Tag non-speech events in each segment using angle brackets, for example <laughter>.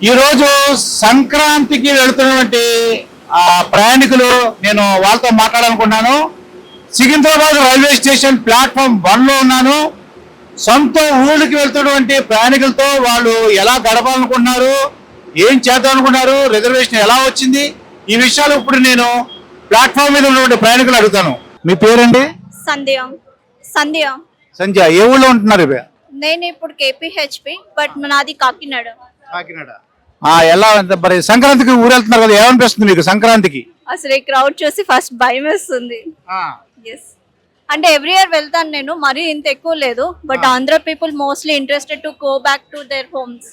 ఈరోజు సంక్రాంతికి వెళుతున్నటువంటి ఆ, ప్రయాణికులు నేను వాళ్ళతో మాట్లాడాలనుకున్నాను సికింద్రాబాద్ రైల్వే స్టేషన్ ప్లాట్ఫామ్ వన్లో ఉన్నాను. సొంత ఊళ్ళకి వెళ్తున్నటువంటి ప్రయాణికులతో వాళ్ళు ఎలా గడపాలనుకుంటున్నారు ఏం చేద్దాం అనుకున్నారు రిజర్వేషన్ ఎలా వచ్చింది ఈ విషయాలు ఇప్పుడు నేను ప్లాట్ఫామ్ మీద ఉన్నటువంటి ప్రయాణికులు అడుగుతాను. మీ పేరండి? సంధ్య. సంధ్య. సంజయ్ ఏ ఊళ్ళో ఉంటున్నారు ఇవి? నేను ఇప్పుడు కేపీహెచ్పి బట్ నాది కాకినాడ. కాకినాడ. ఎలా? మరి సంక్రాంతికి ఊరు వెళ్తున్నారు కదా ఏమనిపిస్తుంది మీకు సంక్రాంతికి? అసలు ఈ క్రౌడ్ చూసి ఫస్ట్ భయం వేస్తుంది. అంటే ఎవ్రీ ఇయర్ వెళ్తాను నేను మరీ ఇంత ఎక్కువ లేదు but Andhra people mostly interested to go back to their homes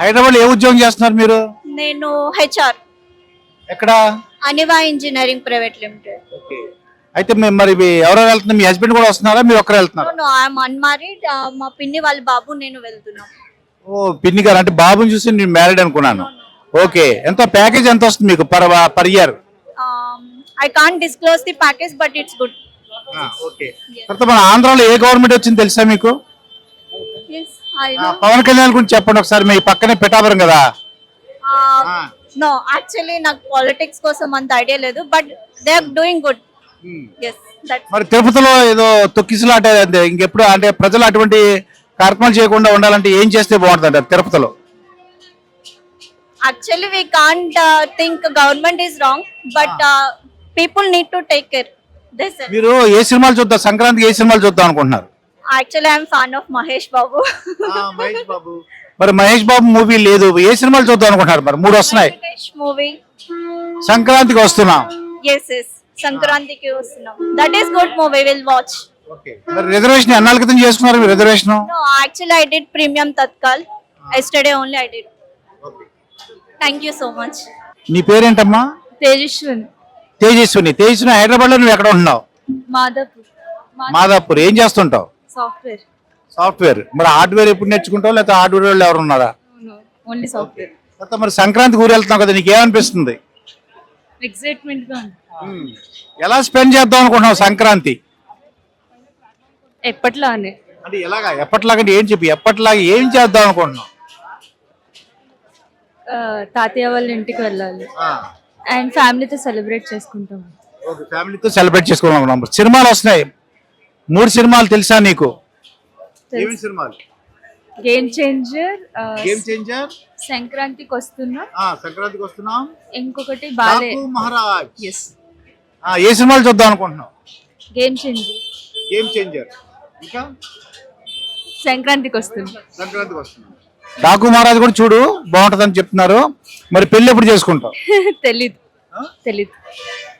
Hyderabad ఏ ఉద్యోగం చేస్తున్నారు మీరు? నేను హెచ్ఆర్ ఎక్కడ? అనివా ఇంజనీరింగ్ ప్రైవేట్ లిమిటెడ్ అయితే మీ- మరి ఎవరో వెళ్తున్నారు మీ హస్బెండ్ కూడా వస్తున్నారా మీరు ఒక్కరే వెళ్తున్నారు? నో ఐఎమ్ అన్మారీడ్ మా పిన్ని వాళ్ళ బాబు నేను వెళ్తున్నాం. ఓ పిన్ని గారు అంటే బాబుని చూసి నేను మ్యారీడ్ అనుకున్నాను. ఓకే. ఎంత ప్యాకేజ్ ఎంత వస్తుంది మీకు per per year I can't disclose the package but it's good okay. తర్వాత మన ఆంధ్రాలో ఏ గవర్నమెంట్ వచ్చింది తెలుసా మీకు? పవన్ కళ్యాణ్ గురించి చెప్పండి ఒకసారి. మీ పక్కనే పెట్టాబరం కదా? నో యాక్చువల్లీ నాకు పాలిటిక్స్ కోసం అంత ఐడియా లేదు but they are doing good మరి తిరుపతిలో ఏదో తొక్కిసలాట ఇంకెప్పుడు అంటే ప్రజలు అటువంటి కార్యక్రమాలు చేయకుండా ఉండాలంటే ఏం చేస్తే బాగుంటుంది తిరుపతిలో? Actually we can't think government is wrong but people need to take care this మీరు ఏ సినిమాలు చూద్దాం సంక్రాంతికి ఏ సినిమాలు చూద్దాం అనుకుంటున్నారు? Actually I'm fan of Mahesh Babu మరి మహేష్ బాబు మూవీ లేదు. ఏ సినిమాలు చూద్దాం అనుకుంటున్నారు మరి? మూడు వస్తున్నాయి. మూవీ సంక్రాంతికి వస్తున్నాం. ఎస్ ఎస్ సంక్రాంతికి వస్తున్నాం. That is good movie will watch reservation ఎన్నాళ్ళ క్రితం చేసుకున్నారు మీరు reservation actually, I did premium Tatkal. Yesterday only I did. Thank you so much. నీ పేరేంటమ్మా? తేజస్విని. తేజస్విని. తేజస్విని హైదరాబాద్లో నువ్వు ఎక్కడ ఉంటున్నావు? మాదాపూర్. మాదాపూర్. ఏం చేస్తుంటావు? సాఫ్ట్వేర్. సాఫ్ట్వేర్. మరి హార్డ్వేర్ ఎప్పుడు నేర్చుకుంటావు? లేకపోతే హార్డ్వేర్ వాళ్ళు ఎవరు ఉన్నారా? Only software. తర్వాత మరి సంక్రాంతికి ఊరు వెళ్తున్నావు కదా నీకు ఏమనిపిస్తుంది ఎక్సైట్మెంట్గా ఎలా స్పెండ్ చేద్దాం అనుకుంటున్నావు సంక్రాంతి? ఎప్పట్లానే. అంటే ఎలాగా? ఎప్పటిలాగా ఏం చెప్పి? ఎప్పటిలాగా ఏం చేద్దాం అనుకుంటున్నావు? ఆ, తాతయ్య వాళ్ళ ఇంటికి వెళ్ళాలి. అండ్ ఫ్యామిలీతో సెలబ్రేట్ చేసుకుంటాం. ఓకే ఫ్యామిలీతో సెలబ్రేట్ చేసుకోవాలనుకున్నాం సినిమాలు వస్తున్నాయి. మూడు సినిమాలు తెలుసా నీకు? ఏమి సినిమాలు? గేమ్ చేంజర్ గేమ్ చేంజర్ సంక్రాంతికి వస్తున్నా. సంక్రాంతికి వస్తున్నాం. ఇంకొకటి బాలే. డాకు మహారాజ్. ఎస్ ఆ, ఏ సినిమాలు చూద్దాం అనుకుంటున్నావు? గేమ్ చేంజర్ గేమ్ చేంజర్ ఇంకా? సంక్రాంతికి వస్తుంది సంక్రాంతికి వస్తున్నాం డాకు మహారాజ్ కూడా చూడు బాగుంటుందని చెప్తున్నారు. మరి పెళ్ళి ఎప్పుడు చేసుకుంటావు? <laughs> తెలీదు. తెలీదు.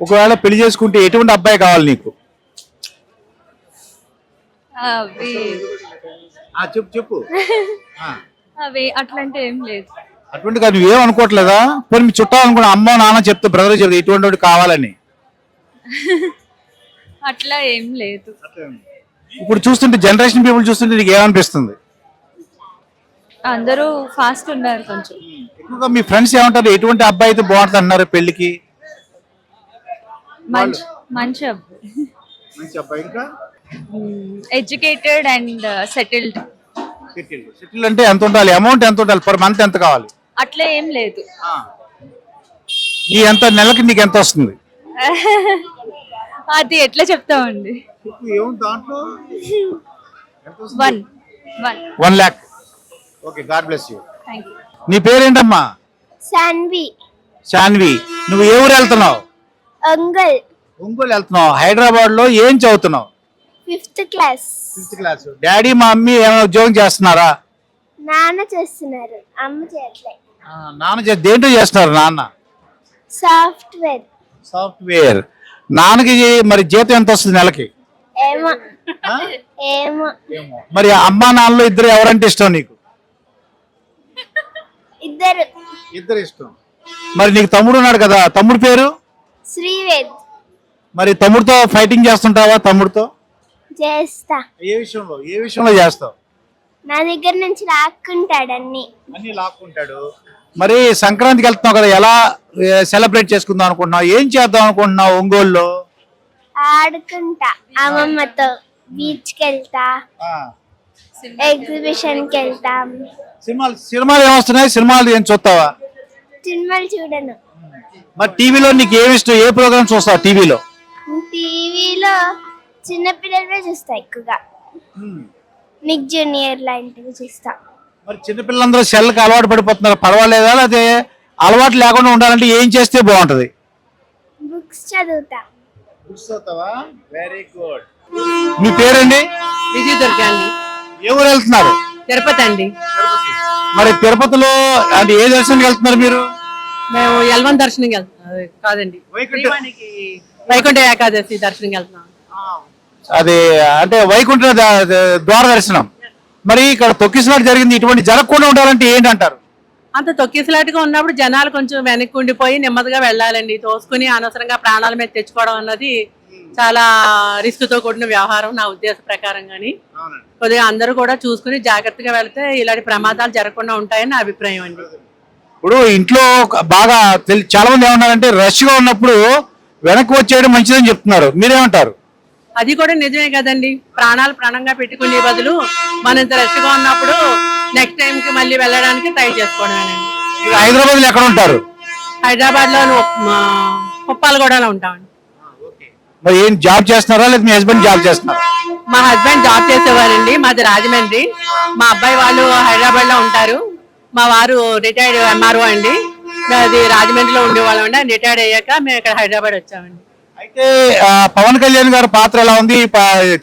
ఒకవేళ పెళ్ళి చేసుకుంటే ఎటువంటి అబ్బాయి కావాలి నీకు? అవి చెప్పు చెప్పు. <laughs> అవి అట్లాంటి ఏం లేదు. అటువంటి కాదు నువ్వేం అనుకోవట్లేదా? పోనీ మీ చుట్టాలు అనుకున్నా అమ్మ నాన్న చెప్తే బ్రదర్ చెప్తే ఇటువంటి వాడు కావాలని <laughs> అట్లా ఏం లేదు. ఇప్పుడు చూస్తుంటే జనరేషన్ పీపుల్ చూస్తుంటే నీకు ఏమనిపిస్తుంది? అందరూ ఫాస్ట్ ఉన్నారు కొంచెం. ఎక్కువగా మీ ఫ్రెండ్స్ ఏమంటారు? ఎటువంటి అబ్బాయి అయితే బాగుంటుంది అన్నారు పెళ్ళికి మంచి మంచి అబ్బాయి. మంచి అబ్బాయి ఇంకా? ఎడ్యుకేటెడ్ అండ్ సెటిల్డ్ సెటిల్ అంటే ఎంత ఉండాలి? అమౌంట్ ఎంత ఉండాలి? పర్ మంత్ ఎంత కావాలి? అట్లా ఏం లేదు. ఈ ఎంత నెలకి నీకు ఎంత వస్తుంది? <laughs> అది ఎట్లా చెప్తామండి? దాంట్లో? One one one lakh okay God bless you thank you నీ పేరేంటమ్మా? సాన్వి శాన్వి నువ్వు ఏ ఊరు వెళ్తున్నావు? అంగల్ ఒంగోలు వెళ్తున్నావు. హైదరాబాద్లో ఏం చదువుతున్నావు? Fifth class. Fifth class. Daddy మా మమ్మీ ఏమైనా ఉద్యోగం చేస్తున్నారా? నాన్న చేస్తున్నారు. అమ్మ చేయట్లే. ఆ, నాన్న చే- దేంట్లో చేస్తున్నారు నాన్న? సాఫ్ట్వేర్. సాఫ్ట్వేర్. నాన్నకి మరి జీతం ఎంత వస్తుంది నెలకి? మరి అమ్మా నాన్నలో ఇద్దరు ఎవరంటే ఇష్టం నీకు? ఇద్దరు. ఇద్దరు ఇష్టం. మరి నీకు తమ్ముడు ఉన్నాడు కదా తమ్ముడు పేరు? శ్రీవేద్. మరి తమ్ముడితో ఫైటింగ్ చేస్తుంటావా తమ్ముడితో? చేస్తా. ఏ విషయంలో? ఏ విషయంలో చేస్తావు? నా దగ్గర నుంచి లాక్కుంటాడు అన్ని. అన్ని లాక్కుంటాడు. మరి సంక్రాంతికి వెళ్తున్నావు కదా ఎలా సెలబ్రేట్ చేసుకుందాం అనుకుంటున్నావు? ఏం చేద్దాం అనుకుంటున్నావు ఒంగోలులో? ఆడుకుంటా. అమ్మమ్మతో బీచ్కి వెళ్తా ఎగ్జిబిషన్కి వెళ్తాం సినిమాలు సినిమాలు ఏమొస్తున్నాయి సినిమాలు ఏం చూస్తావా? సినిమాలు చూడను. మరి టీవీలో నీకు ఏమి ఇష్టం? ఏ ప్రోగ్రామ్ చూస్తావు టీవీలో? టీవీలో చిన్నపిల్లలవే చూస్తా ఎక్కువగా. నిక్ జూనియర్ లాంటివి చూస్తా. మరి చిన్నపిల్లలందరూ సెల్కి అలవాటు పడిపోతున్నారు. పర్వాలేదా? లేకపోతే అలవాటు లేకుండా ఉండాలంటే ఏం చేస్తే బాగుంటది? బుక్స్ చదువుతా. వెరీ గుడ్ మీ పేరండి? విజయ దుర్గ అండి. ఏ ఊరు వెళ్తున్నారు? తిరుపతి అండి. మరి తిరుపతిలో అంటే ఏ దర్శనానికి వెళ్తున్నారు మీరు? మేము ఎల్వన్ దర్శనంకి వెళ్తున్నాం. కాదండి. వైకుంఠ. ఏకాదశి దర్శనంకి వెళ్తున్నాం. అది అంటే వైకుంఠ ద్వార దర్శనం. మరి ఇక్కడ తొక్కిసలాట జరిగింది. ఇటువంటి జరగకుండా ఉండాలంటే ఏంటంటారు? అంత తొక్కిసలాటుగా ఉన్నప్పుడు జనాలు కొంచెం వెనక్కి ఉండిపోయి నెమ్మదిగా వెళ్ళాలండి. తోసుకుని అనవసరంగా ప్రాణాల మీద తెచ్చుకోవడం అన్నది చాలా రిస్క్తో కూడిన వ్యవహారం నా ఉద్దేశ ప్రకారం కానీ కొద్దిగా అందరూ కూడా చూసుకుని జాగ్రత్తగా వెళ్తే ఇలాంటి ప్రమాదాలు జరగకుండా ఉంటాయని నా అభిప్రాయం అండి. ఇప్పుడు ఇంట్లో బాగా చాలా మంది ఏమన్నారంటే రష్గా ఉన్నప్పుడు వెనక్కి వచ్చేయడం మంచిదని చెప్తున్నారు. మీరేమంటారు? అది కూడా నిజమే కదండి. ప్రాణాలు ప్రాణంగా పెట్టుకునే బదులు మనం ఇంత రష్గా ఉన్నప్పుడు నెక్స్ట్ టైం కి మళ్ళీ వెళ్ళడానికి ట్రై చేసుకోవడమేనండి. హైదరాబాద్లో ఎక్కడ ఉంటారు? హైదరాబాద్లో కుప్పాలగూడలో ఉంటామండి. మరి ఏం జాబ్ చేస్తున్నారా? లేదా మీ హస్బెండ్ జాబ్ చేస్తున్నారా? మా హస్బెండ్ జాబ్ చేసేవారండి. మాది రాజమండ్రి. మా అబ్బాయి వాళ్ళు హైదరాబాద్లో ఉంటారు. మా వారు రిటైర్డ్ ఎంఆర్ఓ అండి. అది రాజమండ్రిలో ఉండేవాళ్ళం అండి రిటైర్డ్ అయ్యాక మేము ఇక్కడ హైదరాబాద్ వచ్చామండి. అయితే పవన్ కళ్యాణ్ గారి పాత్ర ఎలా ఉంది?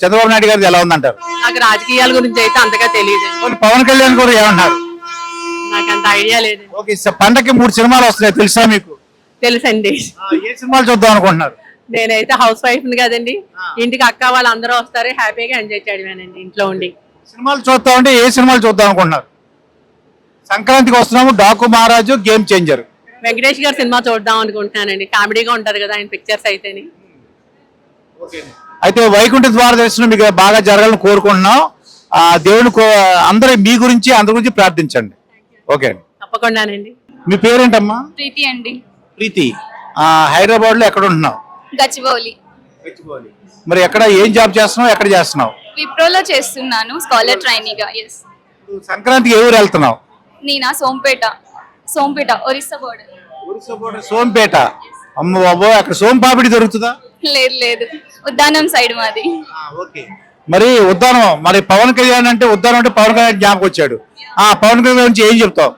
చంద్రబాబు నాయుడు గారిది ఎలా ఉందంటారు? నాకు రాజకీయాల గురించి అయితే అంతగా తెలియదు. పవన్ కళ్యాణ్ గారు ఏమన్నారు? నాకు అంత ఐడియా లేదు. ఓకే పండక్కి మూడు సినిమాలు వస్తున్నాయి తెలుసా మీకు? తెలుసండి. ఏ సినిమాలు చూద్దాం అనుకుంటున్నారు? నేనైతే హౌస్ వైఫ్ కదండి. ఇంటికి అక్క వాళ్ళు అందరూ వస్తారు హ్యాపీగా ఎంజాయ్ చేయడమేనండి ఇంట్లో ఉండి. సినిమాలు చూద్దాం అంటే ఏ సినిమాలు చూద్దాం అనుకుంటున్నారు? సంక్రాంతికి వస్తున్నాము డాకు మహారాజు గేమ్ చేంజర్. వెంకటేష్ గారి సినిమా చూద్దాం అనుకుంటున్నానండి. కామెడీగా ఉంటది కదా ఆయన పిక్చర్స్ అయితేని. అయితే వైకుంఠ ద్వార దర్శనం మీకు బాగా జరగాలని కోరుకుంటున్నాం. ఆ దేవుని అందరి మీ గురించి అందరి గురించి ప్రార్థించండి. ఓకే అండి. తప్పకుండానండి. మీ పేరేంటమ్మా? ప్రీతి అండి. ప్రీతి. ఆ, హైదరాబాద్లో ఎక్కడ ఉంటున్నావు? గచ్చిబౌలి. మరి ఎక్కడ ఏం జాబ్ చేస్తున్నావు? ఎక్కడ చేస్తున్నావు? విప్రోలో చేస్తున్నాను స్కాలర్ ట్రైనీగా ఎస్ సంక్రాంతికి ఏ ఊరు వెళ్తున్నావు? నేనా? సోంపేట. సోంపేట ఒరిస్సా బోర్డర్ సోంపేట. అమ్మ బాబో అక్కడ సోంపాపిడి దొరుకుతుందా? లేదు లేదు. ఉద్దానం సైడ్ మాది. మరి ఉద్దానం మరి పవన్ కళ్యాణ్ అంటే ఉద్దానం అంటే పవన్ కళ్యాణ్ జ్ఞాపకం వచ్చాడు ఆ పవన్ కళ్యాణ్ గురించి ఏం చెప్తావు?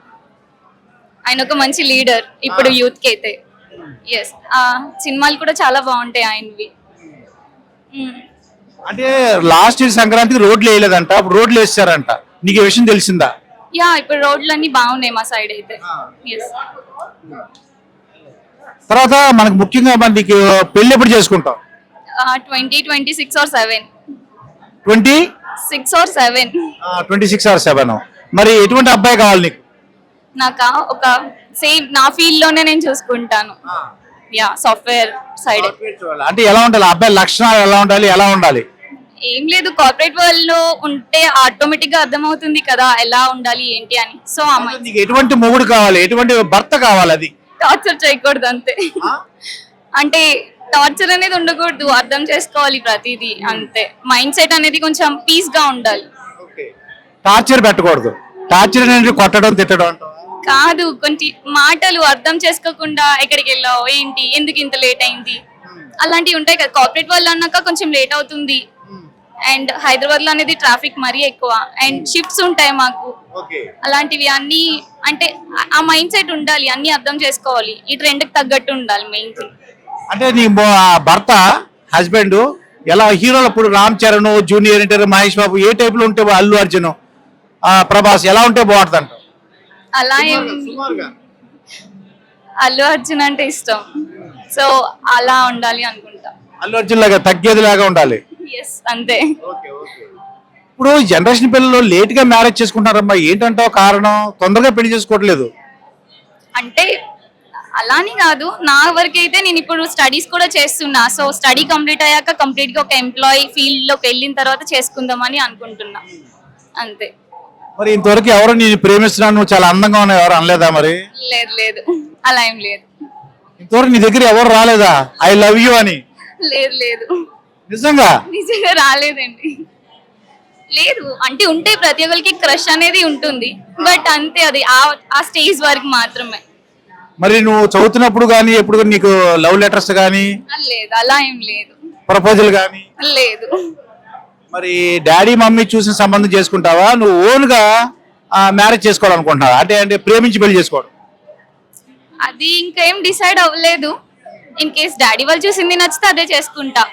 ఆయన ఒక మంచి లీడర్ ఇప్పుడు యూత్కి అయితే. ఎస్ సినిమాలు కూడా చాలా బాగుంటాయి ఆయనవి. మ్మ్. అంటే లాస్ట్ ఇయర్ సంక్రాంతికి రోడ్లు వేయలేదంట అప్పుడు రోడ్లు వేసారంట నీకు ఈ విషయం తెలిసిందా? యా ఇప్పుడు రోడ్లు అన్ని బాగున్నాయి మా సైడ్ అయితే. ఎస్ తర్వాత మనకు ముఖ్యంగా మన నీకు పెళ్ళి ఎప్పుడు చేసుకుంటాం twenty twenty six or seven twenty? Six or seven twenty six or seven మరి ఎటువంటి అబ్బాయి కావాలి నీకు? నాకు? ఒక సేమ్ నా ఫీల్డ్లోనే నేను చూసుకుంటాను. యా సాఫ్ట్వేర్ సైడ్ అంటే ఎలా ఉండాలి? ఆ అబ్బాయి లక్షణాలు ఎలా ఉండాలి? ఎలా ఉండాలి? ఏం లేదు కార్పొరేట్ వరల్డ్లో ఉంటే ఆటోమేటిక్గా అర్థమవుతుంది కదా ఎలా ఉండాలి ఏంటి అని. సో అమ్మాయి నీకు ఎటువంటి మొగుడు కావాలి ఎటువంటి భర్త కావాలి అది? టార్చర్ చేయకూడదు అంతే. అంటే టార్చర్ అనేది ఉండకూడదు అర్థం చేసుకోవాలి ప్రతిదీ అంతే. మైండ్ సెట్ అనేది కొంచెం పీస్గా ఉండాలి. టార్చర్ పెట్టకూడదు. టార్చర్ అనేది కొట్టడం తిట్టడం? కాదు కొంచెం మాటలు అర్థం చేసుకోకుండా ఎక్కడికి వెళ్ళావు ఏంటి ఎందుకు ఇంత లేట్ అయింది? అలాంటివి ఉంటాయి కదా కార్పొరేట్ వాళ్ళు అన్నాక కొంచెం లేట్ అవుతుంది. అండ్ హైదరాబాద్లో అనేది ట్రాఫిక్ మరీ ఎక్కువ. అండ్ షిఫ్ట్స్ ఉంటాయి మాకు. అలాంటివి అన్ని అంటే ఆ- మైండ్ సెట్ ఉండాలి అన్ని అర్థం చేసుకోవాలి. ఈ ట్రెండ్కి తగ్గట్టు ఉండాలి మెయిన్ థింగ్ అంటే నీ భర్త హస్బెండ్ ఎలా హీరోలు అప్పుడు రామ్ చరణ్ జూనియర్ ఎన్టీఆర్ మహేష్ బాబు ఏ టైప్లో ఉంటే అల్లు అర్జున్ ప్రభాస్ ఎలా ఉంటే బాగుంటుంది అంట అలా అల్లు అర్జున్ అంటే ఇష్టం. సో అలా ఉండాలి అనుకుంటా. అల్లు అర్జున్ లాగా తగ్గేది లాగా ఉండాలి. ఎస్ అంతే. ఇప్పుడు జనరేషన్ పిల్లలు లేట్గా మ్యారేజ్ చేసుకుంటారమ్మా ఏంటంటావు కారణం? తొందరగా పెళ్ళి చేసుకోవట్లేదు. అంటే అలాని కాదు. నా వరకు అయితే నేను ఇప్పుడు స్టడీస్ కూడా చేస్తున్నా. సో స్టడీ కంప్లీట్ అయ్యాక కంప్లీట్గా ఒక ఎంప్లాయీ ఫీల్డ్లోకి వెళ్ళిన తర్వాత చేసుకుందామని అనుకుంటున్నా. అంతే. మరి ఇంతవరకు ఎవరు నేను ప్రేమిస్తున్నాను నువ్వు చాలా అందంగా ఉన్నావు ఎవరు అనలేదా మరి? లేదు లేదు. అలా ఏం లేదు. ఇంతవరకు నీ దగ్గర ఎవరు రాలేదా? ఐ లవ్ యూ అని. లేదు లేదు. నిజంగా? నిజంగా రాలేదండి. లేదు అంటే ఉంటే ప్రతి ఒక్కరికి క్రష్ అనేది ఉంటుంది. బట్ అంతే అది ఆ ఆ స్టేజ్ వరకు మాత్రమే. మరి నువ్వు చదువుతున్నప్పుడు కానీ ఎప్పుడు నీకు లవ్ లెటర్స్ కానీ లేదు అలా ఏం లేదు. ప్రపోజల్ కానీ లేదు. మరి డాడీ మమ్మీ చూసిన సంబంధం చేసుకుంటావా? నువ్వు ఓన్గా మ్యారేజ్ చేసుకోవాలనుకుంటున్నావా? అంటే అంటే ప్రేమించి పెళ్ళి చేసుకోవడం. అది ఇంకేం డిసైడ్ అవ్వలేదు. ఇన్ కేస్ డాడీ వాళ్ళు చూసింది నచ్చితే అదే చేసుకుంటా.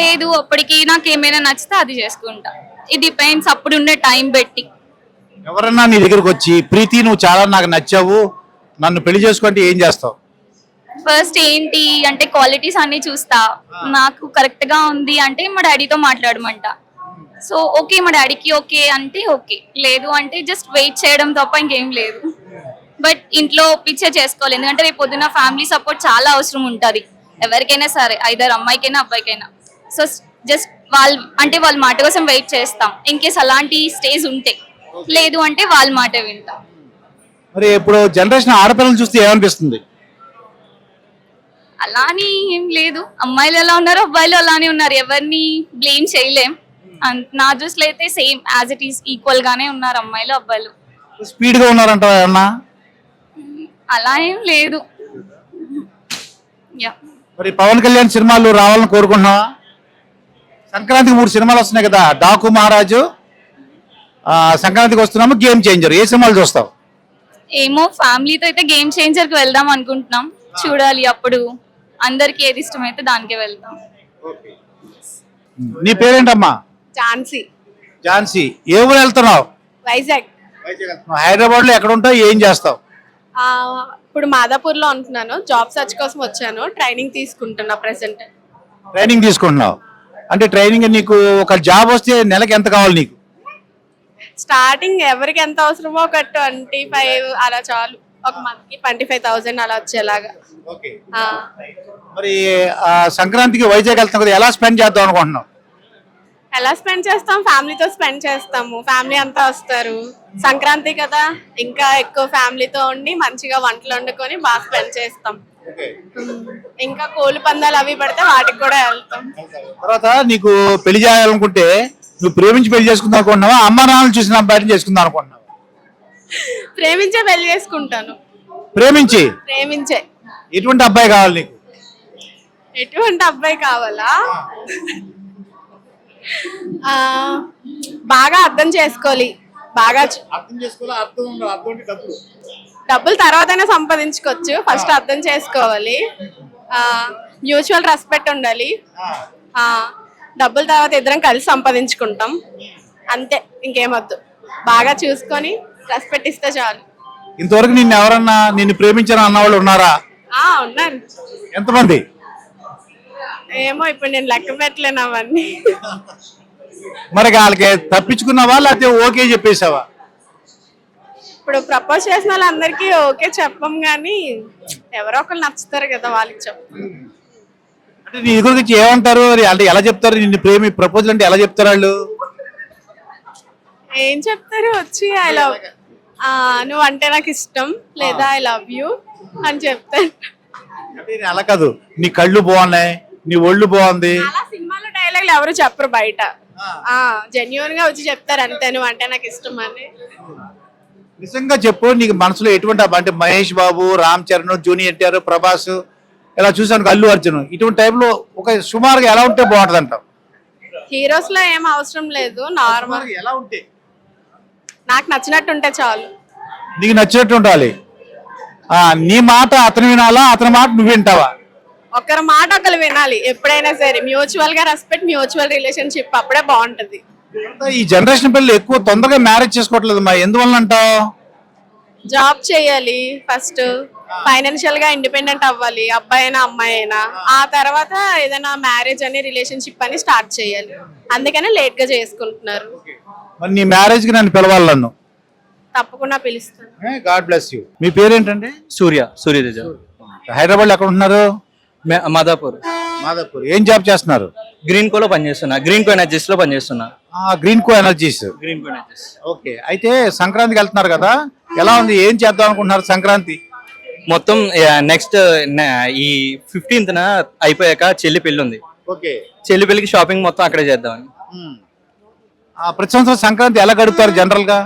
లేదు అప్పటికి నాకు ఏమైనా నచ్చితే అది చేసుకుంటా. ఇది డిపెండ్స్ అప్పుడు ఉండే టైం పెట్టి ఎవరన్నా నీ దగ్గరకు వచ్చి ప్రీతి నువ్వు చాలా నాకు నచ్చావు నన్ను పెళ్ళి చేసుకుంటే ఏం చేస్తావు? ఫస్ట్ ఏంటి అంటే క్వాలిటీస్ అన్ని చూస్తా. నాకు కరెక్ట్గా ఉంది అంటే మా డాడీతో మాట్లాడమంట. సో ఓకే మా డాడీకి ఓకే అంటే ఓకే లేదు అంటే జస్ట్ వెయిట్ చేయడం తప్ప ఇంకేం లేదు. బట్ ఇంట్లో ఒప్పించే చేసుకోవాలి. ఎందుకంటే రేపు పొద్దున్న ఫ్యామిలీ సపోర్ట్ చాలా అవసరం ఉంటుంది. ఎవరికైనా సరే ఐదర్ అమ్మాయికైనా అబ్బాయికైనా. సో జస్ట్ వాళ్ళు అంటే వాళ్ళ మాట కోసం వెయిట్ చేస్తాం. ఇన్ కేస్ అలాంటి స్టేజ్ ఉంటే. లేదు అంటే వాళ్ళ మాట వింటాం. మరి ఇప్పుడు జనరేషన్ ఆడపిల్లలు చూస్తే ఏమనిపిస్తుంది? అలా అని ఏం లేదు. అమ్మాయిలు ఎలా ఉన్నారు అబ్బాయిలు అలానే ఉన్నారు. ఎవరిని బ్లేమ్ చేయలేం. నా దృష్టిలో అయితే same as it is equal గానే ఉన్నారు అమ్మాయిలు అబ్బాయిలు. స్పీడ్గా ఉన్నారంటావా ఏమన్నా? అలా ఏం లేదు. యా మరి పవన్ కళ్యాణ్ సినిమాలు రావాలని కోరుకుంటున్నావా? సంక్రాంతికి మూడు సినిమాలు వస్తున్నాయి కదా. డాకు మహారాజు ఆ, సంక్రాంతికి వస్తున్నాము గేమ్ చేంజర్. ఏ సినిమాలు చూస్తావు? ఏమో ఫ్యామిలీతో అయితే గేమ్ చేంజర్కి వెళ్దాం అనుకుంటున్నాం. చూడాలి అప్పుడు. అందరికి ఏది ఇష్టమైతే దానికే వెళ్తాం నీ పేరేంటమ్మా? ఝాన్సీ. ఝాన్సీ. ఏ ఊరు వెళ్తున్నావు? వైజాగ్. హైదరాబాద్లో ఎక్కడ ఉంటావు? ఏం చేస్తావు? ఆ, ఇప్పుడు మాదాపూర్లో ఉంటున్నాను. జాబ్ సర్చ్ కోసం వచ్చాను. ట్రైనింగ్ తీసుకుంటున్నా ప్రెసెంట్. ట్రైనింగ్ తీసుకుంటున్నావు. అంటే ట్రైనింగ్ నీకు ఒక జాబ్ వస్తే నెలకి ఎంత కావాలి నీకు? స్టార్టింగ్ ఎవరికి ఎంత అవసరమో ఒక ట్వంటీ ఫైవ్ అలా చాలు. ఒక మంత్కి ట్వంటీ ఫైవ్ థౌసండ్ అలా వచ్చేలాగా. ఆ, మరి ఆ, సంక్రాంతికి వైజాగ్ వెళ్తాం కదా ఎలా స్పెండ్ చేద్దాం అనుకుంటున్నావు? ఎలా స్పెండ్ చేస్తాం? ఫ్యామిలీతో స్పెండ్ చేస్తాము. ఫ్యామిలీ అంతా వస్తారు. సంక్రాంతి కదా ఇంకా ఎక్కువ ఫ్యామిలీతో ఉండి మంచిగా వంటలు వండుకొని బాగా స్పెండ్ చేస్తాం. ఇంకా కోళ్ళు పందాలు అవి పడితే వాటికి కూడా వెళ్తాం. తర్వాత నీకు పెళ్ళి చేయాలనుకుంటే నువ్వు ప్రేమించి పెళ్ళి చేసుకుందాం అనుకుంటున్నావా అమ్మ నాన్నలు చూసిన అబ్బాయిని చేసుకుందాం అనుకుంటున్నావా ప్రేమించే పెళ్ళి చేసుకుంటాను. ప్రేమించి? ప్రేమించే. ఎటువంటి అబ్బాయి కావాలి నీకు? ఎటువంటి అబ్బాయి కావాలా? ఆ, బాగా అర్థం చేసుకోవాలి. బాగా అర్థం చేసుకోవాలి? అర్థం అర్థం అంటే డబ్బులు. డబ్బులు తర్వాతనే సంపాదించుకోవచ్చు. ఫస్ట్ అర్థం చేసుకోవాలి. మ్యూచువల్ రెస్పెక్ట్ ఉండాలి. ఆ, డబ్బుల తర్వాత ఇద్దరం కలిసి సంపాదించుకుంటాం. అంతే ఇంకేమొద్దు. బాగా చూసుకొని రెస్పెక్ట్ ఇస్తే చాలు. ఇంతవరకు నిన్ను ఎవరన్నా నిన్ను ప్రేమించిన అన్నవాళ్ళు ఉన్నారా? ఆ ఉన్నారు. ఎంతమంది? ఏమో ఇప్పుడు నేను లెక్క పెట్టలేను అవన్నీ. <laughs> మరి వాళ్ళకి తప్పించుకున్నావా లేకపోతే ఓకే చెప్పేసావా ఇప్పుడు ప్రపోజ్ చేసిన వాళ్ళందరికీ ఓకే చెప్పం కానీ ఎవరో ఒకరు నచ్చుతారు కదా వాళ్ళకి చెప్పం. అంటే నీ వచ్చి ఏమంటారు? మరి అంటే ఎలా చెప్తారు? నిన్ను ప్రేమి ప్రపోజల్ అంటే ఎలా చెప్తారు వాళ్ళు? ఏం చెప్తారు? వచ్చి ఐ లవ్ నువ్వు అంటే నాకు ఇష్టం లేదా ఐ లవ్ యూ అని అంటే నేను అలా కాదు. నీ కళ్ళు బాగున్నాయి నీ ఒళ్ళు బాగుంది. అలా సినిమాలో డైలాగులు ఎవరు చెప్పరు బయట. జెన్యున్గా వచ్చి చెప్తారు అంతే నువ్వు అంటే నాకు ఇష్టం అని. నిజంగా చెప్పు నీకు మనసులో ఎటువంటి అంటే మహేష్ బాబు రామ్ చరణ్ జూనియర్ ఎన్టీఆర్ ప్రభాస్ ఇలా చూసాను అల్లు అర్జున్. ఇటువంటి టైంలో ఒక సుమారుగా ఎలా ఉంటే బాగుంటది అంటావు హీరోస్లో ఏం అవసరం లేదు నార్మల్ ఎలా ఉంటే? నాకు నచ్చినట్టు ఉంటే చాలు. నీకు నచ్చినట్టు ఉండాలి. నీ మాట అతను వినాలా అతని మాట నువ్వు వింటావా? ఒకరి మాట ఒకరు వినాలి. ఎప్పుడైనా సరే. మ్యూచువల్గా రెస్పెక్ట్ మ్యూచువల్ రిలేషన్షిప్ అప్పుడే బాగుంటది. ఈ జనరేషన్ పిల్లలు ఎక్కువ తొందరగా మ్యారేజ్ చేసుకోవట్లేదు మా. ఎందువల్ల అంటావు జాబ్ చేయాలి ఫస్ట్ ఫైనాన్షియల్గా ఇండిపెండెంట్ అవ్వాలి. అబ్బాయి అయినా అమ్మాయి అయినా ఆ తర్వాత ఏదైనా మ్యారేజ్ అని రిలేషన్షిప్ అని స్టార్ట్ చేయాలి. అందుకనే లేట్గా చేసుకుంటున్నారు. మరి నీ మ్యారేజ్కి నన్ను పిలవాలి నన్ను. తప్పకుండా పిలుస్తాను. గాడ్ బ్లెస్ యూ మీ పేరేంటండి? సూర్య సూర్యతేజ. హైదరాబాద్లో ఎక్కడ ఉంటున్నారు? మాదాపూర్. మాదాపూర్. ఏం జాబ్ చేస్తున్నారు? గ్రీన్ కో లో పనిచేస్తున్నా. గ్రీన్ కో ఎనర్జీస్లో పనిచేస్తున్నా Greenko Energies. Greenko Energies. Okay. అయితే సంక్రాంతికి వెళ్తున్నారు కదా? ఎలా ఉంది? ఏం చేద్దాం అనుకుంటున్నారు సంక్రాంతి? మొత్తం నెక్స్ట్ ఈ ఫిఫ్టీన్త్ న అయిపోయాక చెల్లి పెళ్ళి ఉంది ఓకే. చెల్లి పెళ్ళికి షాపింగ్ మొత్తం అక్కడే చేద్దామని ఆ, ప్రతి సంవత్సరం సంక్రాంతి ఎలా గడుపుతారు జనరల్గా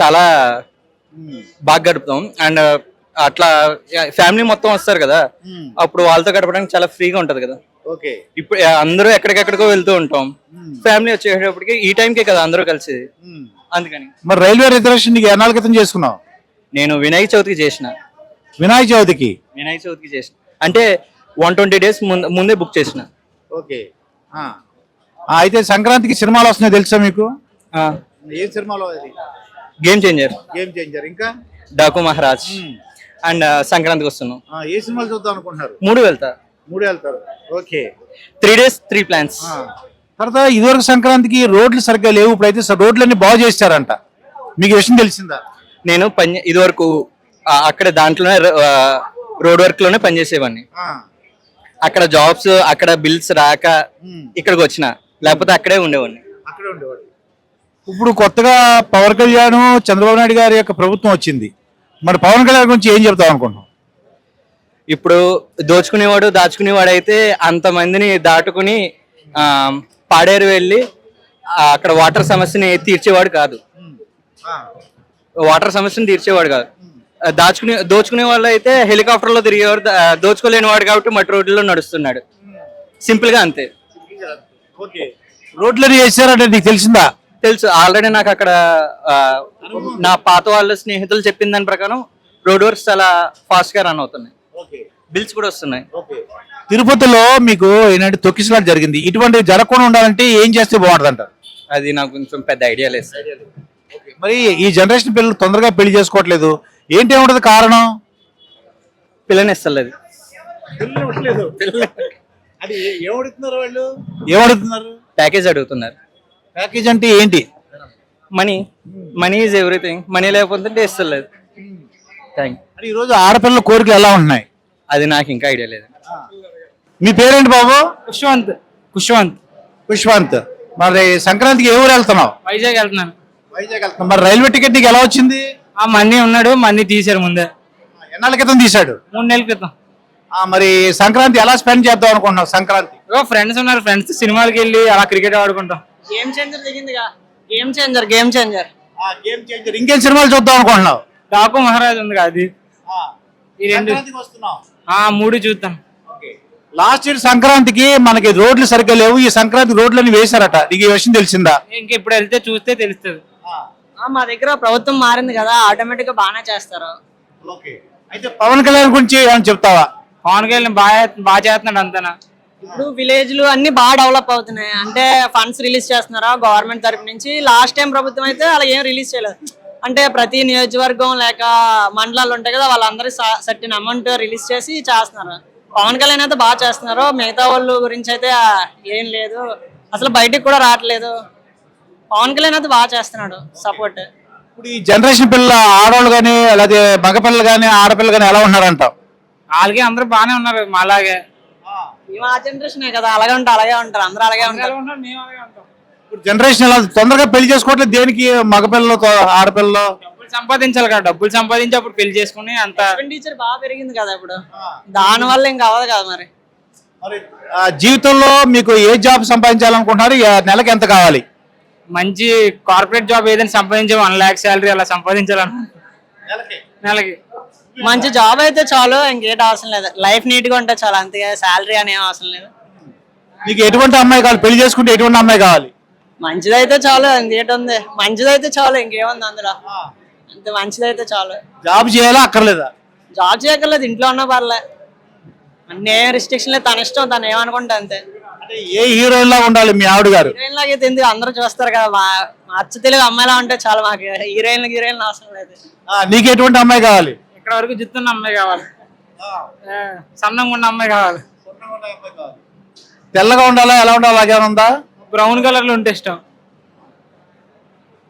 చాలా బాగా గడుపుతాం. అండ్ అట్లా ఫ్యామిలీ మొత్తం వస్తారు కదా. అప్పుడు వాళ్ళతో గడపడానికి చాలా ఫ్రీగా ఉంటది కదా. ఇప్పుడు అందరూ ఎక్కడికెక్కడికో వెళ్తూ ఉంటాం. ఫ్యామిలీ వచ్చేటప్పటికి ఈ టైంకే కదా అందరూ కలిసి. అందుకని. మరి రైల్వే రిజర్వేషన్ నీకు ఎన్నాళ్ళ క్రితం చేసుకున్నావు? నేను వినాయక చవితికి చేసిన. వినాయక చవితికి? వినాయక చవితికి చేసిన. అంటే వన్ ట్వంటీ డేస్ ముందే బుక్ చేసిన. ఓకే. అయితే సంక్రాంతికి సినిమాలు వస్తున్నాయి తెలుసా మీకు? ఏం సినిమాలో గేమ్ చేంజర్ గేమ్ చేంజర్ ఇంకా? డాకు మహారాజ్ అండ్ సంక్రాంతికి వస్తున్నాం. ఏ సినిమాలు చూద్దాం అనుకుంటున్నారు? మూడు వెళ్తా. మూడు వెళ్తారు. Okay. Three days three plans. తర్వాత ఇదివరకు సంక్రాంతికి రోడ్లు సరిగ్గా లేవు ఇప్పుడైతే రోడ్లన్నీ బాగు చేస్తారంట. మీకు విషయం తెలిసిందా? నేను పని ఇది వరకు అక్కడ దాంట్లోనే రోడ్ వర్క్లోనే పనిచేసేవాడిని అక్కడ జాబ్స్ అక్కడ బిల్స్ రాక ఇక్కడికి వచ్చిన. లేకపోతే అక్కడే ఉండేవాడిని. అక్కడే ఉండేవాడు ఇప్పుడు కొత్తగా పవన్ కళ్యాణ్ చంద్రబాబు నాయుడు గారి యొక్క ప్రభుత్వం వచ్చింది. మరి పవన్ కళ్యాణ్ గురించి ఏం చెప్తాం అనుకుంటున్నాం ఇప్పుడు దోచుకునేవాడు దాచుకునేవాడు అయితే అంతమందిని దాటుకుని ఆ, పాడేరు వెళ్ళి ఆ, అక్కడ వాటర్ సమస్యని తీర్చేవాడు కాదు. వాటర్ సమస్యను తీర్చేవాడు కాదు. ఆ, దాచుకునే దోచుకునే వాళ్ళు అయితే హెలికాప్టర్లో తిరిగేవాడు దా- దోచుకోలేని వాడు కాబట్టి మట్టి రోడ్లలో నడుస్తున్నాడు. సింపుల్గా అంతే. రోడ్లని వేసారంటే నీకు తెలిసిందా? తెలుసు. ఆల్రెడీ నాకు అక్కడ నా పాత వాళ్ళ స్నేహితులు చెప్పిన దాని ప్రకారం రోడ్ వర్క్స్ చాలా ఫాస్ట్గా రన్ అవుతున్నాయి. బిల్స్ కూడా వస్తున్నాయి. తిరుపతిలో మీకు ఏంటంటే తొక్కిసలాట జరిగింది. ఇటువంటివి జరగకుండా ఉండాలంటే ఏం చేస్తే బాగుంటుంది అంటారు? అది నాకు కొంచెం పెద్ద ఐడియా లేదు సార్. మరి ఈ జనరేషన్ పిల్లలు తొందరగా పెళ్ళి చేసుకోవట్లేదు. ఏంటి ఏముంటది కారణం? పిల్లని ఇస్తలేదు. <laughs> అది ఏమడుతున్నారు వాళ్ళు? ఏమడుతున్నారు ప్యాకేజ్ అడుగుతున్నారు. ప్యాకేజ్ అంటే ఏంటి? Money money is everything money లేకపోతే ఇస్తలేదు థ్యాంక్ మరి ఈ రోజు ఆడపిల్లల కోరికలు ఎలా ఉంటున్నాయి? అది నాకు ఇంకా ఐడియా లేదు. మీ పేరేంటి బాబు? కుష్వంత్. కుష్వంత్. పుష్వంత్ మరి సంక్రాంతికి ఏ ఊరు వెళ్తున్నావు? వైజాగ్ వెళ్తున్నాను. వైజాగ్ వెళ్తున్నావు. మరి రైల్వే టికెట్ నీకు ఎలా వచ్చింది? ఆ మనీ ఉన్నాడు మనీ తీశారు ముందే. ఎన్నాళ్ళ క్రితం తీశాడు? మూడు నెలల క్రితం. ఆ, మరి సంక్రాంతి ఎలా స్పెండ్ చేద్దాం అనుకుంటున్నావు? సంక్రాంతి. ఫ్రెండ్స్ ఉన్నారు ఫ్రెండ్స్ సినిమాలకి వెళ్ళి అలా క్రికెట్ ఆడుకుంటాం. Game changer దిగిందిగా. Game Changer Game Changer Game Changer ఇంకేం సినిమాలు చూద్దాం అనుకుంటున్నావు? డాకు మహారాజ్ ఉంది కదా అది. ఈ రెండు. ఆ మూడు చూద్దాం. లాస్ట్ ఇయర్ సంక్రాంతికి మనకి రోడ్లు సరిగ్గా లేవు. ఈ సంక్రాంతి రోడ్లని వేశారట. నీకు ఈ విషయం తెలిసిందా? ఇంక ఇప్పుడు వెళ్తే చూస్తే తెలుస్తుంది. మా దగ్గర ప్రభుత్వం మారింది కదా ఆటోమేటిక్గా బాగానే చేస్తారు. అయితే పవన్ కళ్యాణ్ గురించి ఏమైనా చెప్తావా? పవన్ కళ్యాణ్ బాగా బాగా చేస్తున్నాడు అంతనా? ఇప్పుడు విలేజ్లు అన్ని బాగా డెవలప్ అవుతున్నాయి. అంటే ఫండ్స్ రిలీజ్ చేస్తున్నారా గవర్నమెంట్ తరపు నుంచి. లాస్ట్ టైం ప్రభుత్వం అయితే అలా ఏం రిలీజ్ చేయలేదు. అంటే ప్రతి నియోజకవర్గం లేక మండలాలు ఉంటాయి కదా వాళ్ళందరూ సర్టిన్ అమౌంట్ రిలీజ్ చేసి చేస్తున్నారు. పవన్ కళ్యాణ్ అయితే బాగా చేస్తున్నారు. మిగతా వాళ్ళు గురించి అయితే ఏం లేదు. అసలు బయటికి కూడా రావట్లేదు. పవన్ కళ్యాణ్ అయితే బాగా చేస్తున్నాడు సపోర్ట్ ఇప్పుడు ఈ జనరేషన్ పిల్లల ఆడవాళ్ళు కానీ అలాగే మగపిల్లలు కానీ ఆడపిల్లలు కానీ ఎలా ఉన్నారంటావు వాళ్ళకి అందరూ బాగానే ఉన్నారు. మాలాగే మా జనరేషన్ కదా అలాగే ఉంటారు అలాగే ఉంటారు అందరూ అలాగే ఉంటారు. ఉంటాం, మేము అలాగే ఉంటాం. ఇప్పుడు జనరేషన్ ఎలా తొందరగా పెళ్ళి చేసుకోవట్లేదు దేనికి? మగపిల్లలు ఆడపిల్లలు? డబ్బులు సంపాదించాలి కదా డబ్బులు సంపాదించి అప్పుడు పెళ్ళి చేసుకుని అంత టీచర్ బాగా పెరిగింది కదా ఇప్పుడు. దాని వల్ల ఇంకా అవ్వదు కదా మరి. మరి ఆ, జీవితంలో మీకు ఏ జాబ్ సంపాదించాలనుకుంటున్నారు? ఏ నెలకి ఎంత కావాలి? మంచి కార్పొరేట్ జాబ్ ఏదైనా సంపాదించే వన్ లాక్ శాలరీ అలా సంపాదించాలను నెలకి. మంచి జాబ్ అయితే చాలు ఇంకేట అవసరం లేదు. లైఫ్ నీట్గా ఉంటే చాలు అంతే శాలరీ అని ఏం అవసరం లేదు. నీకు ఎటువంటి అమ్మాయి కావాలి? పెళ్ళి చేసుకుంటే ఎటువంటి అమ్మాయి కావాలి? మంచిదైతే చాలు ఇంకేట ఉంది? మంచిదైతే చాలు ఇంకేముంది అందులో? అంతే మంచిదైతే చాలు. జాబ్ చేయాలా అక్కర్లేదా? జాబ్ చేయక్కర్లేదు ఇంట్లో ఉన్న పర్లే. అన్ని ఏం రిస్ట్రిక్షన్ లేదు తన ఇష్టం తను ఏమనుకుంటా అంతే. అంటే ఏ హీరోయిన్ లాగా ఉండాలి మీ ఆవిడ గారు? హీరోయిన్ లాగైతే ఎందుకు? అందరూ చూస్తారు కదా మా అచ్చ తెలుగు అమ్మాయిలా ఉంటే చాలు మాకు. హీరోయిన్ హీరోయిన్ అవసరం లేదు. నీకు ఎటువంటి అమ్మాయి కావాలి? ఇక్కడ వరకు జుత్తున్న అమ్మాయి కావాలి. సన్నంగా ఉన్న అమ్మాయి కావాలి. తెల్లగా ఉండాలా ఎలా ఉండాలా అలాగే ఉందా బ్రౌన్ కలర్లో ఉంటే ఇష్టం.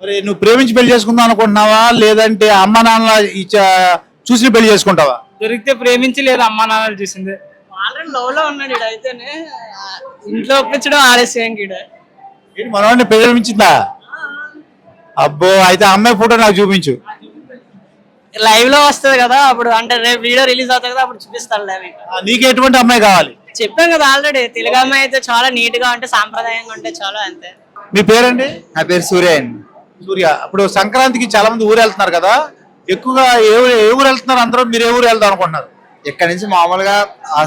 మరి నువ్వు ప్రేమించి పెళ్ళి చేసుకుందాం అనుకుంటున్నావా? లేదంటే అమ్మ నాన్న చూసి పెళ్ళి చేసుకుంటావా? దొరికితే ప్రేమించి లేదా అమ్మా నాన్నలు చూసింది? ఆల్రెడీ లవ్లో ఉన్నాడు అయితేనే ఆ, ఇంట్లో ఒప్పించడం ఆలస్యం మనవాడిని ప్రేమించిందా? అబ్బో అయితే అమ్మాయి ఫోటో నాకు చూపించు. లైవ్లో వస్తుంది కదా అప్పుడు అంటే రేపు వీడియో రిలీజ్ అవుతుంది కదా అప్పుడు చూపిస్తాను ఆ, నీకు ఎటువంటి అమ్మాయి కావాలి? చెప్పాం కదా ఆల్రెడీ తెలుగు అమ్మాయి అయితే చాలా నీట్గా ఉంటే సాంప్రదాయంగా ఉంటే చాలా అంతే. మీ పేరండి? నా పేరు సూర్య అండి. సూర్య ఇప్పుడు సంక్రాంతికి చాలా మంది ఊరు వెళ్తున్నారు కదా ఎక్కువగా ఏ ఊరు ఏ ఊరు వెళ్తున్నారు అందరూ? మీరు ఏ ఊరు వెళ్దాం అనుకుంటున్నారు? ఇక్కడ నుంచి మామూలుగా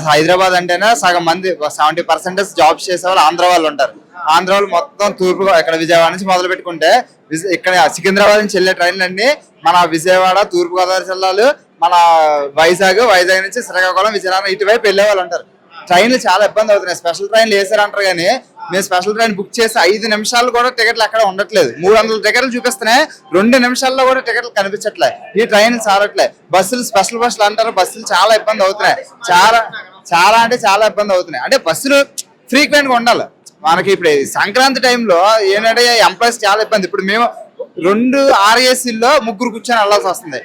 హైదరాబాద్ అంటేనే సగం మంది సెవెంటీ పర్సెంటేజ్ జాబ్స్ చేసే వాళ్ళు ఆంధ్ర వాళ్ళు ఉంటారు. ఆంధ్రాలో మొత్తం తూర్పు ఇక్కడ విజయవాడ నుంచి మొదలు పెట్టుకుంటే ఇక్కడ సికింద్రాబాద్ నుంచి వెళ్ళే ట్రైన్లు అన్ని మన విజయవాడ తూర్పు గోదావరి జిల్లాలు మన వైజాగ్ వైజాగ్ నుంచి శ్రీకాకుళం విజయనగరం ఇటువైపు వెళ్ళే వాళ్ళు ఉంటారు ట్రైన్లు చాలా ఇబ్బంది అవుతున్నాయి. స్పెషల్ ట్రైన్లు వేసారంటారు కానీ మేము స్పెషల్ ట్రైన్ బుక్ చేసి ఐదు నిమిషాలు కూడా టికెట్లు అక్కడ ఉండట్లేదు. మూడు వందల టికెట్లు చూపిస్తున్నాయి. రెండు నిమిషాల్లో కూడా టికెట్లు కనిపించట్లే ఈ ట్రైన్ చాలట్లే బస్సులు స్పెషల్ బస్సులు అంటారు. బస్సులు చాలా ఇబ్బంది అవుతున్నాయి. చాలా చాలా అంటే చాలా ఇబ్బంది అవుతున్నాయి. అంటే బస్సులు ఫ్రీక్వెంట్గా ఉండాలి. మనకి ఇప్పుడు సంక్రాంతి టైంలో ఏంటంటే ఎంప్లాయీస్ చాలా ఇబ్బంది. ఇప్పుడు మేము రెండు ఆర్ఏసీల్లో ముగ్గురు కూర్చొని వెళ్ళాల్సి వస్తుంది.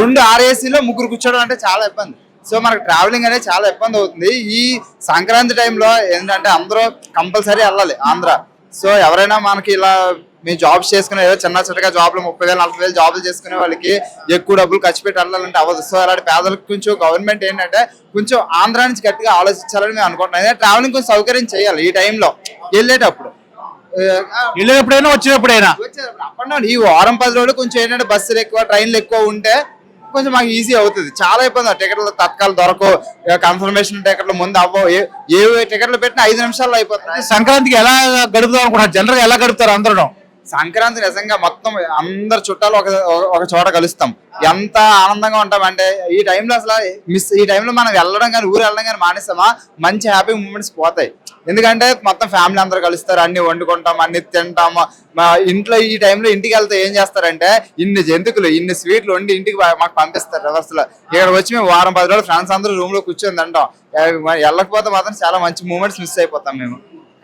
రెండు ఆర్ఏసీలో ముగ్గురు కూర్చోవడం అంటే చాలా ఇబ్బంది. సో మనకు ట్రావెలింగ్ అనేది చాలా ఇబ్బంది అవుతుంది. ఈ సంక్రాంతి టైంలో ఏంటంటే అందరూ కంపల్సరీ వెళ్ళాలి ఆంధ్ర. సో ఎవరైనా మనకి ఇలా మేము జాబ్స్ చేసుకునే ఏదో చిన్న చిన్నగా జాబ్లు ముప్పై వేలు నలభై వేలు జాబ్లు చేసుకునే వాళ్ళకి ఎక్కువ డబ్బులు ఖర్చు పెట్టి వెళ్ళాలంటే అవ్వదు సో అలాంటి పేదలకు కొంచెం గవర్నమెంట్ ఏంటంటే కొంచెం ఆంధ్ర నుంచి గట్టిగా ఆలోచించాలని మేము అనుకుంటున్నాం. ట్రావెలింగ్ కొంచెం సౌకర్యం చేయాలి ఈ టైంలో వెళ్ళేటప్పుడు. ఆ, వెళ్ళినప్పుడైనా వచ్చినప్పుడైనా. అప్ అండ్ డౌన్ ఈ వారం పది రోజులు కొంచెం ఏంటంటే బస్సులు ఎక్కువ ట్రైన్లు ఎక్కువ ఉంటే కొంచెం మాకు ఈజీ అవుతుంది. చాలా ఇబ్బంది టికెట్లు తత్కాలు దొరకవు. కన్ఫర్మేషన్ టికెట్లు ముందు అవ్వవు. ఏ టికెట్లు పెట్టినా ఐదు నిమిషాల్లో అయిపోతుంది. సంక్రాంతికి ఎలా గడుపుదాం అనుకుంటున్నారు? జనరల్గా ఎలా గడుపుతారు అందరూ సంక్రాంతి నిజంగా మొత్తం అందరు చుట్టాలు ఒక ఒక చోట కలుస్తాం. ఎంత ఆనందంగా ఉంటాం అంటే ఈ టైంలో అసలు మిస్ ఈ టైంలో మనం వెళ్ళడం కానీ ఊరు వెళ్ళడం కానీ మానేస్తామా మంచి హ్యాపీ మూమెంట్స్ పోతాయి. ఎందుకంటే మొత్తం ఫ్యామిలీ అందరు కలుస్తారు అన్ని వండుకుంటాం అన్ని తింటాము మా ఇంట్లో ఈ టైంలో ఇంటికి వెళ్తే ఏం చేస్తారంటే ఇన్ని జంతుకులు ఇన్ని స్వీట్లు వండి ఇంటికి మాకు పంపిస్తారు రివర్స్లో ఇక్కడ వచ్చి మేము వారం పది రోజులు ఫ్రెండ్స్ అందరూ రూమ్లో కూర్చొని తింటాం. వెళ్ళకపోతే మాత్రం చాలా మంచి మూమెంట్స్ మిస్ అయిపోతాం మేము.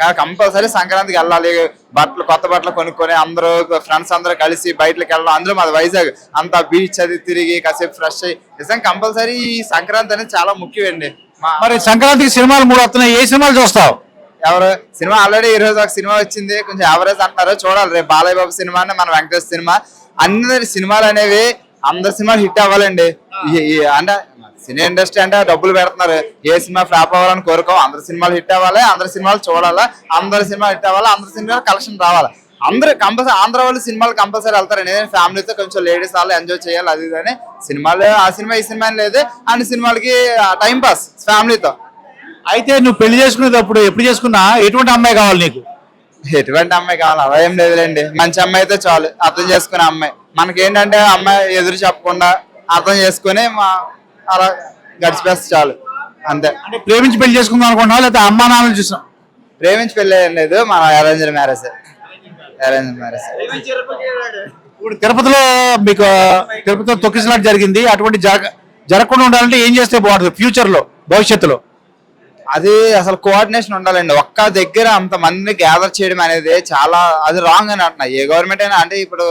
కంపల్సరీ సంక్రాంతికి వెళ్ళాలి. బట్టలు కొత్త బట్టలు కొనుక్కొని అందరూ ఫ్రెండ్స్ అందరూ కలిసి బయటకు వెళ్ళడం. అందరూ మాది వైజాగ్. అంతా బీచ్ అది తిరిగి కాసేపు ఫ్రెష్ అయ్యి. నిజంగా కంపల్సరీ ఈ సంక్రాంతి అనేది చాలా ముఖ్యమండి. మా- మరి సంక్రాంతికి సినిమాలు మూడు వస్తున్నాయి. ఏ సినిమాలు చూస్తావు? ఎవరు? సినిమా ఆల్రెడీ ఈ రోజు ఒక సినిమా వచ్చింది. కొంచెం యావరేజ్ అంటున్నారు చూడాలి. రేపు బాలయ్య బాబు సినిమా మన వెంకటేష్ సినిమా. అందరి సినిమాలు అనేవి అందరి సినిమాలు హిట్ అవ్వాలండి. అంటే సినీ ఇండస్ట్రీ అంటే డబ్బులు పెడుతున్నారు. ఏ సినిమా ఫ్లాప్ అవ్వాలని కోరుకోం అందరి సినిమాలు హిట్ అవ్వాలి అందరి సినిమాలు చూడాలా అందరి సినిమాలు హిట్ అవ్వాలి అందరి సినిమాలు కలెక్షన్ రావాలి. అందరూ కంపల్సరీ ఆంధ్ర వాళ్ళు సినిమాలు కంపల్సరీ వెళ్తారండి ఫ్యామిలీతో కొంచెం లేడీస్ వాళ్ళు ఎంజాయ్ చేయాలి అది ఇది అని. సినిమాలు ఆ సినిమా ఈ సినిమా లేదు. అన్ని సినిమాలకి టైం పాస్ ఫ్యామిలీతో. అయితే నువ్వు పెళ్ళి చేసుకునేటప్పుడు ఎప్పుడు చేసుకున్నా ఎటువంటి అమ్మాయి కావాలి నీకు? ఎటువంటి అమ్మాయి కావాలి? అలా ఏం లేదులేండి. మంచి అమ్మాయి అయితే చాలు. అర్థం చేసుకునే అమ్మాయి. మనకేంటంటే అమ్మాయి ఎదురు చెప్పకుండా అర్థం చేసుకుని మా అలా గడిచిపేస్తే చాలు. అంతే. అంటే ప్రేమించి పెళ్ళి చేసుకుందాం అనుకుంటున్నావు? లేకపోతే అమ్మా నాన్నలు చూసాం ప్రేమించి పెళ్ళి లేదు. మన అరేంజ్ మ్యారేజ్ అరేంజ్ మ్యారేజ్ ఇప్పుడు తిరుపతిలో మీకు తిరుపతిలో తొక్కిసలాట జరిగింది. అటువంటి జరగ జరగకుండా ఉండాలంటే ఏం చేస్తే బాగుంటుంది? ఫ్యూచర్లో భవిష్యత్తులో? అది అసలు కోఆర్డినేషన్ ఉండాలండి. ఒక్క దగ్గర అంత మందిని గ్యాదర్ చేయడం అనేది చాలా అది రాంగ్ అని అంటున్నా. ఏ గవర్నమెంట్ అయినా అంటే ఇప్పుడు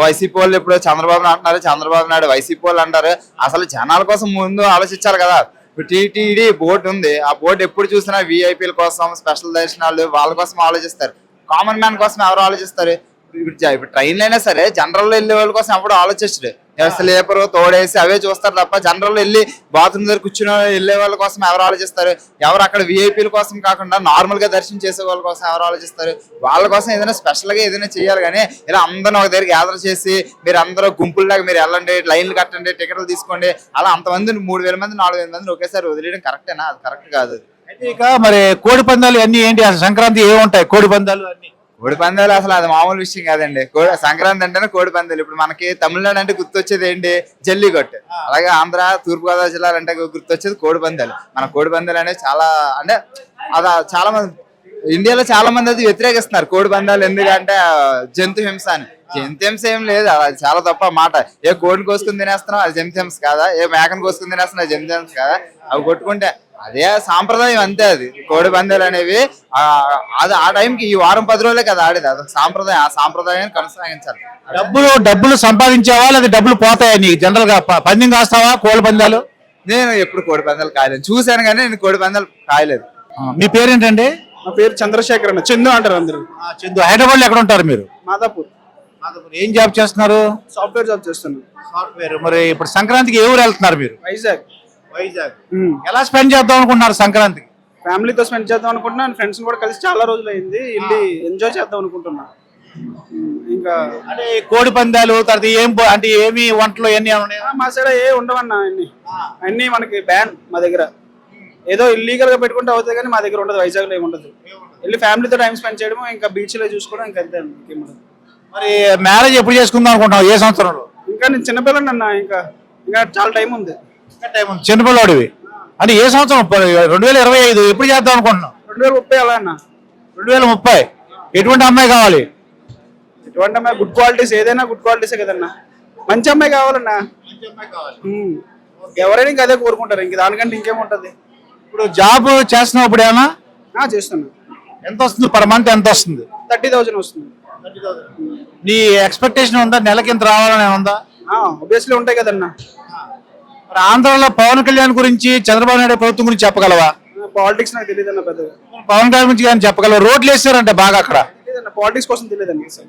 వైసీపీ వాళ్ళు ఇప్పుడు చంద్రబాబు అంటున్నారు చంద్రబాబు నాయుడు వైసీపీ వాళ్ళు అంటారు. అసలు జనాల కోసం ముందు ఆలోచించాలి కదా. టీటీడీ బోర్డు ఉంది. ఆ బోర్డు ఎప్పుడు చూసినా విఐపీల కోసం స్పెషల్ దర్శనాలు వాళ్ళ కోసం ఆలోచిస్తారు. కామన్ మ్యాన్ కోసం ఎవరు ఆలోచిస్తారు? ఇప్పుడు ఇప్పుడు ట్రైన్లు అయినా సరే జనరల్ వెళ్ళే వాళ్ళ కోసం ఎప్పుడు ఆలోచించడు. స్లీపర్ తోడేసి అవే చూస్తారు తప్ప జనరల్ వెళ్ళి బాత్రూమ్ దగ్గర కూర్చుని వెళ్ళే వాళ్ళ కోసం ఎవరు ఆలోచిస్తారు? ఎవరు అక్కడ విఐపీల కోసం కాకుండా నార్మల్గా దర్శనం చేసే వాళ్ళ కోసం ఎవరు ఆలోచిస్తారు? వాళ్ళ కోసం ఏదైనా స్పెషల్గా ఏదైనా చేయాలి కానీ ఇలా అందరం ఒక దగ్గర గ్యాదర్ చేసి మీరు అందరూ గుంపుల్లాగా మీరు వెళ్ళండి లైన్లు కట్టండి టికెట్లు తీసుకోండి అలా అంతమంది మూడు వేల మంది నాలుగు వేల మంది ఒకేసారి వదిలేయడం కరెక్టేనా అది కరెక్ట్ కాదు. అయితే ఇక మరి కోడి పందాలు అన్ని ఏంటి? అసలు సంక్రాంతి ఏముంటాయి కోడి పందాలు అన్ని. కోడి పందాలు అసలు అది మామూలు విషయం కాదండి. కోడి సంక్రాంతి అంటేనే కోడి పందాలు. ఇప్పుడు మనకి తమిళనాడు అంటే గుర్తొచ్చేది ఏంటి? జల్లికట్టు అలాగే ఆంధ్ర తూర్పుగోదావరి జిల్లాలు అంటే గుర్తొచ్చేది కోడి పందాలు. మన కోడి పందాలు అనేవి చాలా అంటే అది చాలా మంది ఇండియాలో చాలా మంది అది వ్యతిరేకిస్తున్నారు కోడి పందాలు ఎందుకంటే జంతు హింస అని. జంతు హింస ఏం లేదు. అది చాలా తప్ప మాట. ఏ కోడిని కోసుకుని తినేస్తున్నాం అది జంతు హింస కాదా? ఏ మేకను కోసుకుని తినేస్తున్నాం అది జంతు హింస కాదా? అవి కొట్టుకుంటే అదే సాంప్రదాయం అంతే అది. కోడి పందాలు అనేవి ఆ, అది ఆ టైంకి ఈ వారం పది రోజులే కదా ఆడేది. అది సాంప్రదాయం. ఆ సాంప్రదాయాన్ని కొనసాగించాలి. డబ్బులు డబ్బులు సంపాదించావా లేదా డబ్బులు పోతాయా నీకు? జనరల్గా పందెం కాస్తావా? కోడి పందాలు? నేను ఎప్పుడు కోడి పందాలు కాయలేదు. చూశాను కానీ నేను కోడి పందాలు కాయలేదు. మీ పేరేంటండి? నా పేరు చంద్రశేఖర్ అన్న. చందు అంటారు అందరూ. ఆ, చందు. హైదరాబాద్లో ఎక్కడ ఉంటారు మీరు? మాదాపూర్. ఏం జాబ్ చేస్తున్నారు? సాఫ్ట్వేర్ జాబ్ చేస్తున్నాను. సాఫ్ట్వేర్. మరి ఇప్పుడు సంక్రాంతికి ఏ ఊరు వెళ్తున్నారు మీరు? వైజాగ్. వైజాగ్. ఎలా స్పెండ్ చేద్దాం అనుకుంటున్నారు సంక్రాంతికి? ఫ్యామిలీతో స్పెండ్ చేద్దాం అనుకుంటున్నాను ఫ్రెండ్స్ కూడా కలిసి చాలా రోజులు అయింది వెళ్ళి ఎంజాయ్ చేద్దాం అనుకుంటున్నా. ఉమ్, ఇంకా అంటే కోడి పందాలు తర్వాత ఏం అంటే ఏమి వంటలు ఎన్ని మా సైడ్ ఏ ఉండవన్నా అన్ని. అన్ని మనకి బ్యాన్ మా దగ్గర. ఏదో ఇల్లీగల్గా పెట్టుకుంటే అవుతుంది కానీ మా దగ్గర ఉండదు వైజాగ్లో ఏమి ఉండదు. వెళ్ళి ఫ్యామిలీతో టైం స్పెండ్ చేయడం ఇంకా బీచ్లో చూసుకోవడం ఇంకా అంతే అండి, ఇంకేం ఉండదు. మరి మ్యారేజ్ ఎప్పుడు చేసుకుందాం అనుకుంటున్నావు ఏ సంవత్సరంలో? ఇంకా నేను చిన్నపిల్లని అన్న ఇంకా ఇంకా చాలా టైం ఉంది. చిన్నపిల్లవాడివి అంటే ఏ సంవత్సరం? రెండు వేల ఇరవై ఐదు. ఎప్పుడు చేద్దాం అనుకుంటున్నావు? రెండు వేల ముప్పై అలా అన్న. రెండు వేల ముప్పై. ఎటువంటి అమ్మాయి కావాలి? ఎటువంటి అమ్మాయి? గుడ్ క్వాలిటీస్ ఏదైనా గుడ్ క్వాలిటీసే కదన్నా. మంచి అమ్మాయి కావాలన్నా. ఎవరైనా ఇంకా అదే కోరుకుంటారు. ఇంక దానికంటే ఇంకేముంటది? ఇప్పుడు జాబ్ చేస్తున్నప్పుడు ఏమన్నా? ఆ, చేస్తున్నా. ఎంత వస్తుంది? పర్ మంత్ ఎంత వస్తుంది? థర్టీ థౌజండ్ వస్తుంది. నీ ఎక్స్పెక్టేషన్ ఉందా? నెలకి ఇంత రావాలని ఉందా? ఉంటాయి కదన్నా. మరి ఆంధ్రాలో పవన్ కళ్యాణ్ గురించి చంద్రబాబు నాయుడు ప్రభుత్వం గురించి చెప్పగలవా? పాలిటిక్స్ నాకు తెలియదు అన్న పెద్దగా. పవన్ కళ్యాణ్ గురించి కానీ చెప్పగలవా? రోడ్లు వేసారంటే బాగా అక్కడ. పాలిటిక్స్ కోసం తెలియదండి అసలు